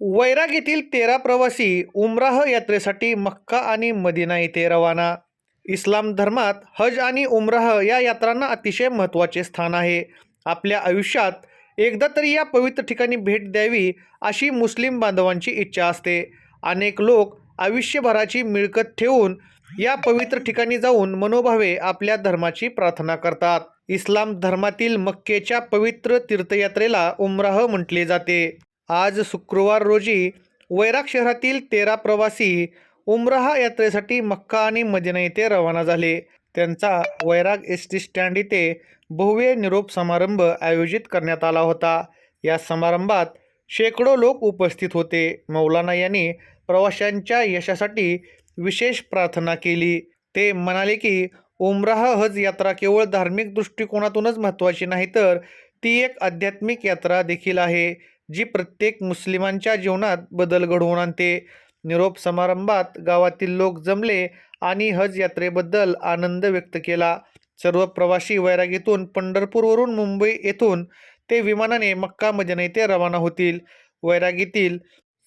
वैराग येथील तेरा प्रवासी उमराह यात्रेसाठी मक्का आणि मदिना येथे रवाना. इस्लाम धर्मात हज आणि उमराह या यात्रांना अतिशय महत्त्वाचे स्थान आहे. आपल्या आयुष्यात एकदा तरी या पवित्र ठिकाणी भेट द्यावी अशी मुस्लिम बांधवांची इच्छा असते. अनेक लोक आयुष्यभराची मिळकत ठेवून या पवित्र ठिकाणी जाऊन मनोभावे आपल्या धर्माची प्रार्थना करतात. इस्लाम धर्मातील मक्केच्या पवित्र तीर्थयात्रेला उमराह म्हटले जाते. आज शुक्रवार रोजी वैराग शहरातील तेरा प्रवासी उमराह यात्रेसाठी मक्का आणि मदिना येथे रवाना झाले. त्यांचा वैराग एस टी स्टँड येथे भव्य निरोप समारंभ आयोजित करण्यात आला होता. या समारंभात शेकडो लोक उपस्थित होते. मौलाना यांनी प्रवाशांच्या यशासाठी विशेष प्रार्थना केली. ते म्हणाले की उमराह हज यात्रा केवळ धार्मिक दृष्टिकोनातूनच महत्त्वाची नाही तर ती एक आध्यात्मिक यात्रा देखील आहे. जी प्रत्येक मुस्लिमांच्या जीवनात बदल घडवून आणते. निरोप समारंभात गावातील लोक जमले आणि हज यात्रेबद्दल आनंद व्यक्त केला. सर्व प्रवासी वैरागीतून पंढरपूरवरून मुंबई येथून ते विमानाने मक्का मदिना येथे रवाना होतील. वैरागीतील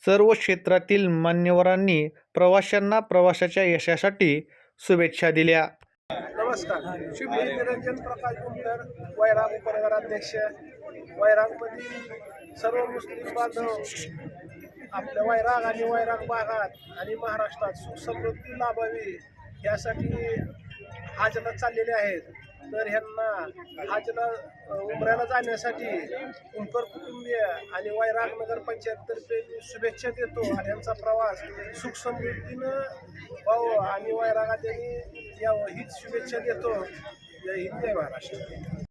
सर्व क्षेत्रातील मान्यवरांनी प्रवाशांना प्रवासाच्या यशासाठी शुभेच्छा दिल्या. नमस्कार. श्री निरंजन प्रकाश वैराग उपनगराध्यक्ष वैरागपती सर्व मुस्लिम बांधव आपल्या वैराग आणि वैराग भागात आणि महाराष्ट्रात सुख समृद्धी लाभावी यासाठी हाजला चाललेले आहेत. तर ह्यांना हाजला उमऱ्याला जाण्यासाठी कुंभकर कुटुंबीय आणि वैराग नगर पंचायततर्फे मी शुभेच्छा देतो आणि यांचा प्रवास सुख समृद्धीनं व्हावं आणि वैरागात यांनी यावं हीच शुभेच्छा देतो. जय हिंद जय महाराष्ट्र.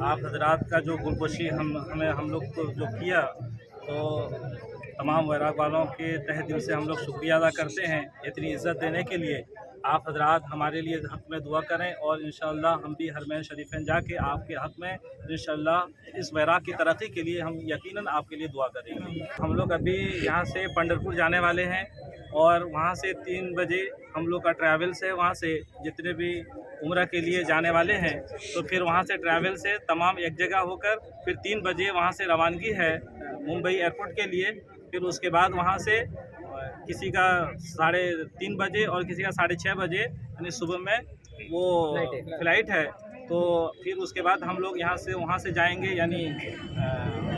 आप हजरात का जो गुलपोशी हम, हमें हम लोग को जो किया तो तमाम वैराग वालों के तह दिल से हम लोग शुक्रिया अदा करते हैं इतनी इज़्ज़त देने के लिए। आप हजरात हमारे लिए हक़ में दुआ करें और इन हम भी हरमैन शरीफें जाके आपके हक़ में इन इस वैराग की तरक्की के लिए हम यकीनन आपके लिए दुआ करेंगे। हम लोग अभी यहाँ से पंडरपुर जाने वाले हैं और वहाँ से तीन बजे हम लोग का ट्रैवल्स है वहाँ से, जितने भी उम्र के लिए जाने वाले हैं तो फिर वहाँ से ट्रैवल से तमाम एक जगह होकर फिर तीन बजे वहाँ से रवानगी है मुंबई एयरपोर्ट के लिए। फिर उसके बाद वहाँ से किसी का साढ़े तीन बजे और किसी का साढ़े छः बजे यानी सुबह में वो फ़्लाइट है। तो फिर उसके बाद हम लोग यहाँ से वहाँ से जाएँगे यानी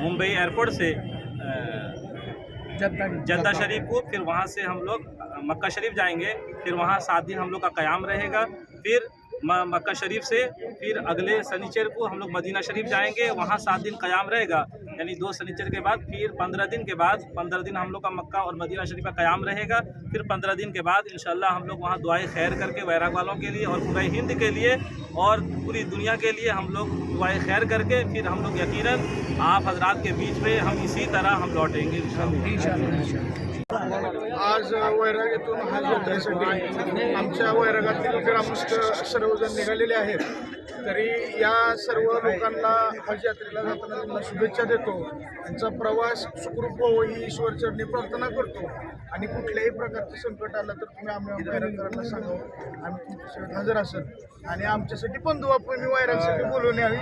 मुंबई एयरपोर्ट से जद्दा शरीफ को फिर वहाँ से हम लोग मक्का शरीफ जाएँगे। फिर वहाँ सात दिन हम लोग का क़याम रहेगा। फिर मक्का शरीफ से, फिर अगले शनिचर को हम लोग मदीना शरीफ जाएँगे, वहाँ सात दिन क़याम रहेगा। यानी दो शनिचर के बाद, फिर पंद्रह दिन के बाद, पंद्रह दिन हम लोग का मक्का और मदीना शरीफ का क़याम रहेगा। फिर पंद्रह दिन के बाद, इंशाल्लाह हम लोग वहाँ दुआएँ खैर करके, वैराग वालों के लिए और पूरे हिंद के लिए और पूरी दुनिया के लिए हम लोग दुआएँ खैर करके, फिर हम लोग यकीन आप हजरात के बीच में हम इसी तरह हम लौटेंगे इंशाल्लाह। आज वैराग येथून हज यात्रेसाठी आमच्या वैरागातील ग्रामस्थ सर्वजण निघालेले आहेत. तरी या सर्व लोकांना हज यात्रेला जाताना त्यांना शुभेच्छा देतो. त्यांचा प्रवास सुखरूप व्हावं ही ईश्वरचरणी प्रार्थना करतो. आणि कुठल्याही प्रकारचं संकट आलं तर तुम्ही आम्ही वैरागकरांना सांगावं आम्ही तुमच्यासाठी हजर असेल. आणि आमच्यासाठी पण दुवा पण मी वैरागसाठी बोलवून यावी